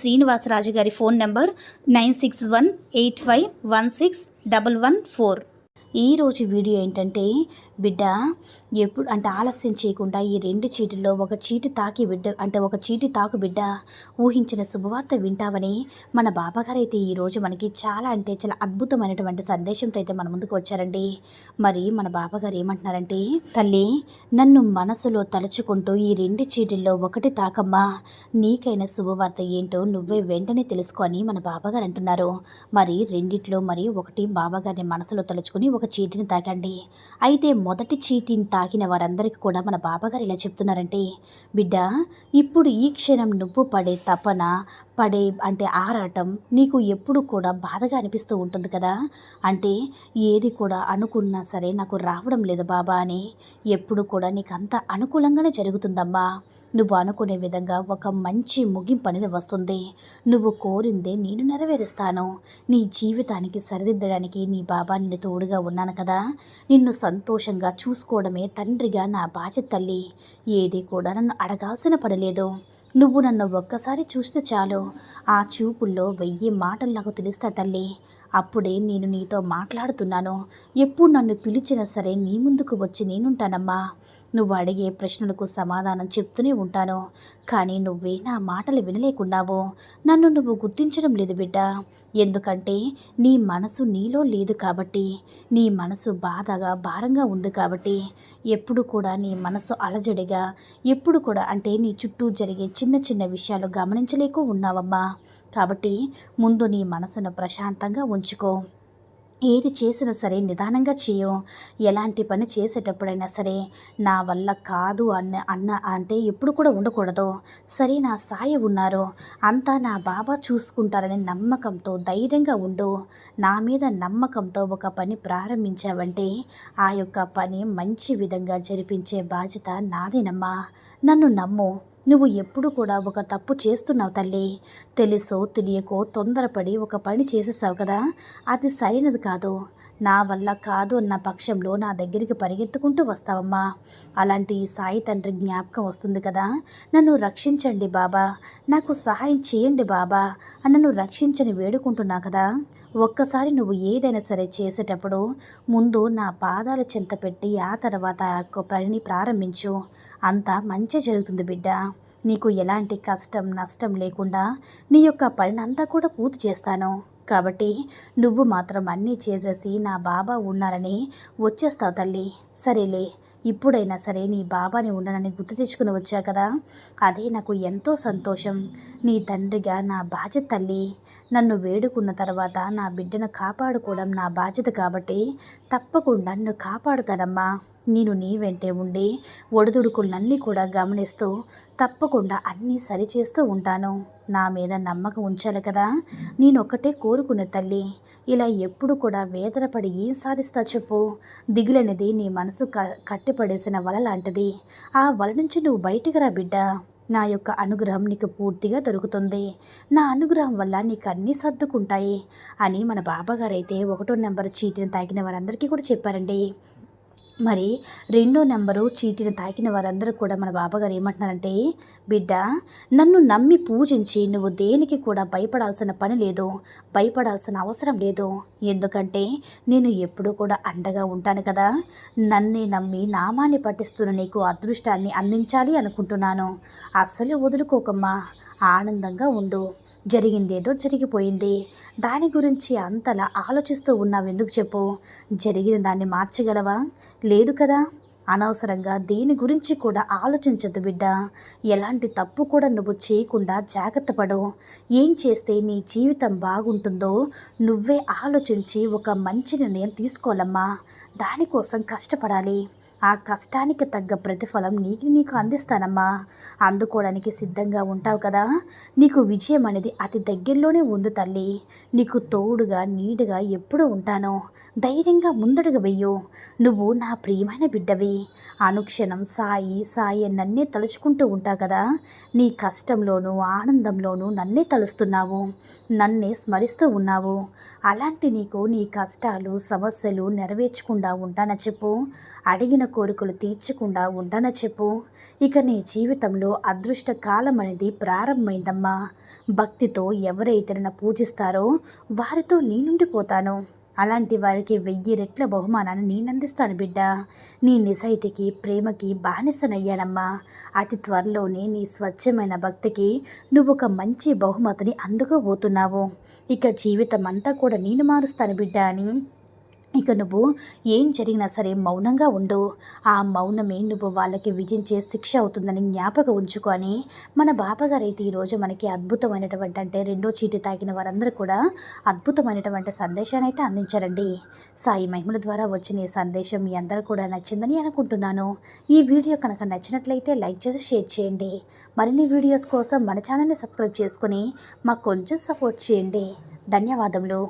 శ్రీనివాసరాజు గారి phone number nine six one eight five one six double one four. ఈరోజు video ఏంటంటే బిడ్డ ఎప్పుడు అంటే ఆలస్యం చేయకుండా ఈ రెండు చీటిల్లో ఒక చీటి తాకి బిడ్డ అంటే ఒక చీటి తాకు బిడ్డ ఊహించిన శుభవార్త వింటావని మన బాబాగారు అయితే ఈరోజు మనకి చాలా అంటే చాలా అద్భుతమైనటువంటి సందేశంతో అయితే మన ముందుకు వచ్చారండి. మరి మన బాబాగారు ఏమంటున్నారంటే తల్లి నన్ను మనసులో తలుచుకుంటూ ఈ రెండు చీటిల్లో ఒకటి తాకమ్మా. నీకైన శుభవార్త ఏంటో నువ్వే వెంటనే తెలుసుకొని మన బాబాగారు అంటున్నారు. మరి రెండిట్లో మరి ఒకటి బాబాగారిని మనసులో తలుచుకొని ఒక చీటిని తాకండి. అయితే మొదటి చీటిని తాకిన వారందరికీ కూడా మన బాబాగారు ఇలా చెప్తున్నారంటే బిడ్డ ఇప్పుడు ఈ క్షణం నువ్వు పడే తపన పడే అంటే ఆరాటం నీకు ఎప్పుడు కూడా బాధగా అనిపిస్తూ ఉంటుంది కదా? అంటే ఏది కూడా అనుకున్నా సరే నాకు రావడం లేదు బాబా అని. ఎప్పుడు కూడా నీకు అంత అనుకూలంగానే జరుగుతుందమ్మా. నువ్వు అనుకునే విధంగా ఒక మంచి ముగింపు అనేది వస్తుంది. నువ్వు కోరిందే నేను నెరవేరుస్తాను. నీ జీవితానికి సరిదిద్దడానికి నీ బాబా నిన్ను తోడుగా ఉన్నాను కదా. నిన్ను సంతోషంగా చూసుకోవడమే తండ్రిగా నా బాధ్యత తల్లి. ఏది కూడా నన్ను అడగాల్సిన పడలేదు. నువ్వు నన్ను ఒక్కసారి చూస్తే చాలు. ఆ చూపుల్లో వెయ్యి మాటలు నాకు తెలుస్తా తల్లి. అప్పుడే నేను నీతో మాట్లాడుతున్నాను. ఎప్పుడు నన్ను పిలిచినా సరే నీ ముందుకు వచ్చి నేనుంటానమ్మా. నువ్వు అడిగే ప్రశ్నలకు సమాధానం చెప్తూనే ఉంటాను. కానీ నువ్వే నా మాటలు వినలేకున్నావు. నన్ను నువ్వు గుర్తించడం లేదు బిడ్డ. ఎందుకంటే నీ మనసు నీలో లేదు కాబట్టి నీ మనసు బాధగా భారంగా ఉంది కాబట్టి ఎప్పుడు కూడా నీ మనసు అలజడిగా ఎప్పుడు కూడా అంటే నీ చుట్టూ జరిగే చిన్న చిన్న విషయాలు గమనించలేకు ఉన్నావమ్మా. కాబట్టి ముందు నీ మనసును ప్రశాంతంగా ఉంచు. ఉంచుకో ఏది చేసినా సరే నిదానంగా చేయు. ఎలాంటి పని చేసేటప్పుడైనా సరే నా వల్ల కాదు అన్న అన్న అంటే ఎప్పుడు కూడా ఉండకూడదు. సరే నా సాయి ఉన్నారు. అంతా నా బాబా చూసుకుంటారనే నమ్మకంతో ధైర్యంగా ఉండు. నా మీద నమ్మకంతో ఒక పని ప్రారంభించావంటే ఆ యొక్క పని మంచి విధంగా జరిపించే బాధ్యత నాదేనమ్మా. నన్ను నమ్ము. నువ్వు ఎప్పుడు కూడా ఒక తప్పు చేస్తున్నావు తల్లి. తెలుసో తెలియకో తొందరపడి ఒక పని చేసేసావు కదా. అది సరైనది కాదు. నా వల్ల కాదు అన్న పక్షంలో నా దగ్గరికి పరిగెత్తుకుంటూ వస్తావమ్మా. అలాంటి సాయి తండ్రి జ్ఞాపకం వస్తుంది కదా. నన్ను రక్షించండి బాబా. నాకు సహాయం చేయండి బాబా. నన్ను రక్షించని వేడుకుంటున్నా కదా. ఒక్కసారి నువ్వు ఏదైనా సరే చేసేటప్పుడు ముందు నా పాదాల చింత పెట్టి ఆ తర్వాత ఆ యొక్క పనిని ప్రారంభించు. అంతా మంచి జరుగుతుంది బిడ్డ. నీకు ఎలాంటి కష్టం నష్టం లేకుండా నీ యొక్క పనినంతా కూడా పూర్తి చేస్తాను. కాబట్టి నువ్వు మాత్రం అన్నీ చేసేసి నా బాబా ఉన్నారని వచ్చేస్తావు తల్లి. సరేలే. ఇప్పుడైనా సరే నీ బాబాని ఉండనని గుర్తు తెచ్చుకుని వచ్చా కదా? అదే నాకు ఎంతో సంతోషం. నీ తండ్రిగా నా బాధ్యత తల్లి. నన్ను వేడుకున్న తర్వాత నా బిడ్డను కాపాడుకోవడం నా బాధ్యత కాబట్టి తప్పకుండా నన్ను కాపాడుతానమ్మా. నేను నీ వెంటే ఉండి ఒడిదుడుకులన్నీ కూడా గమనిస్తూ తప్పకుండా అన్నీ సరిచేస్తూ ఉంటాను. నా మీద నమ్మకం ఉంచాలి కదా? నేను ఒక్కటే కోరుకునే తల్లి. ఇలా ఎప్పుడు కూడా వేదనపడి ఏం సాధిస్తా చెప్పు? దిగులనేది నీ మనసు క కట్టిపడేసిన వల లాంటిది. ఆ వల నుంచి నువ్వు బయటికి రా బిడ్డ. నా యొక్క అనుగ్రహం నీకు పూర్తిగా దొరుకుతుంది. నా అనుగ్రహం వల్ల నీకు అన్నీ సర్దుకుంటాయి అని మన బాబాగారైతే అయితే ఒకటో నెంబర్ చీటిని తాగిన వారందరికీ కూడా చెప్పారండి. మరి రెండో నెంబరు చీటిని తాకిన వారందరూ కూడా మన బాబాగారు ఏమంటున్నారంటే బిడ్డ నన్ను నమ్మి పూజించి నువ్వు దేనికి కూడా భయపడాల్సిన పని లేదు భయపడాల్సిన అవసరం లేదు. ఎందుకంటే నేను ఎప్పుడూ కూడా అండగా ఉంటాను కదా. నన్నే నమ్మి నామాన్ని పఠిస్తున్న నీకు అదృష్టాన్ని అందించాలి అనుకుంటున్నాను. అస్సలు వదులుకోకమ్మా ఆనందంగా ఉండు. జరిగిందేదో జరిగిపోయింది. దాని గురించి అంతలా ఆలోచిస్తూ ఉన్నావు ఎందుకు చెప్పు? జరిగిన దాన్ని మార్చగలవా? లేదు కదా? అనవసరంగా దేని గురించి కూడా ఆలోచించద్దు బిడ్డ. ఎలాంటి తప్పు కూడా నువ్వు చేయకుండా జాగ్రత్త పడు. ఏం చేస్తే నీ జీవితం బాగుంటుందో నువ్వే ఆలోచించి ఒక మంచి నిర్ణయం తీసుకోవాలమ్మా. దానికోసం కష్టపడాలి. ఆ కష్టానికి తగ్గ ప్రతిఫలం నీకు నీకు అందిస్తానమ్మా. అందుకోవడానికి సిద్ధంగా ఉంటావు కదా. నీకు విజయం అనేది అతి దగ్గరలోనే ఉంది తల్లి. నీకు తోడుగా నీడుగా ఎప్పుడూ ఉంటాను. ధైర్యంగా ముందడుగు వెయ్యు నువ్వు నా ప్రియమైన బిడ్డవి. అనుక్షణం సాయి సాయి అని నన్నే తలుచుకుంటూ ఉంటా కదా. నీ కష్టంలోనూ ఆనందంలోనూ నన్నే తలుస్తున్నావు. నన్నే స్మరిస్తూ ఉన్నావు. అలాంటి నీకు నీ కష్టాలు సమస్యలు నెరవేర్చకుండా ఉంటాన చెప్పు. అడిగిన కోరికలు తీర్చకుండా ఉండన చెప్పు. ఇక నీ జీవితంలో అదృష్ట కాలం అనేది ప్రారంభమైందమ్మా. భక్తితో ఎవరైతే నన్ను పూజిస్తారో వారితో నీ నుండి పోతాను. అలాంటి వారికి వెయ్యి రెట్ల బహుమానాన్ని నేను అందిస్తాను బిడ్డ. నీ నిజాయితీకి ప్రేమకి బానిసనయ్యానమ్మా. అతి త్వరలోనే నీ స్వచ్ఛమైన భక్తికి నువ్వు ఒక మంచి బహుమతిని అందుకోబోతున్నావు. ఇక జీవితం అంతా కూడా నేను మారుస్తాను బిడ్డ అని ఇక నువ్వు ఏం జరిగినా సరే మౌనంగా ఉండు. ఆ మౌనమే నువ్వు వాళ్ళకి విధించే శిక్ష అవుతుందని జ్ఞాపకం ఉంచుకొని మన బాబాగారు అయితే ఈరోజు మనకి అద్భుతమైనటువంటి అంటే రెండో చీటి తాగిన వారందరూ కూడా అద్భుతమైనటువంటి సందేశాన్ని అయితే అందించారండి. సాయి మహిమల ద్వారా వచ్చిన ఈ సందేశం మీ అందరూ కూడా నచ్చిందని అనుకుంటున్నాను. ఈ వీడియో కనుక నచ్చినట్లయితే లైక్ చేసి షేర్ చేయండి. మరిన్ని వీడియోస్ కోసం మన ఛానల్ని సబ్స్క్రైబ్ చేసుకొని మాకు కొంచెం సపోర్ట్ చేయండి. ధన్యవాదములు.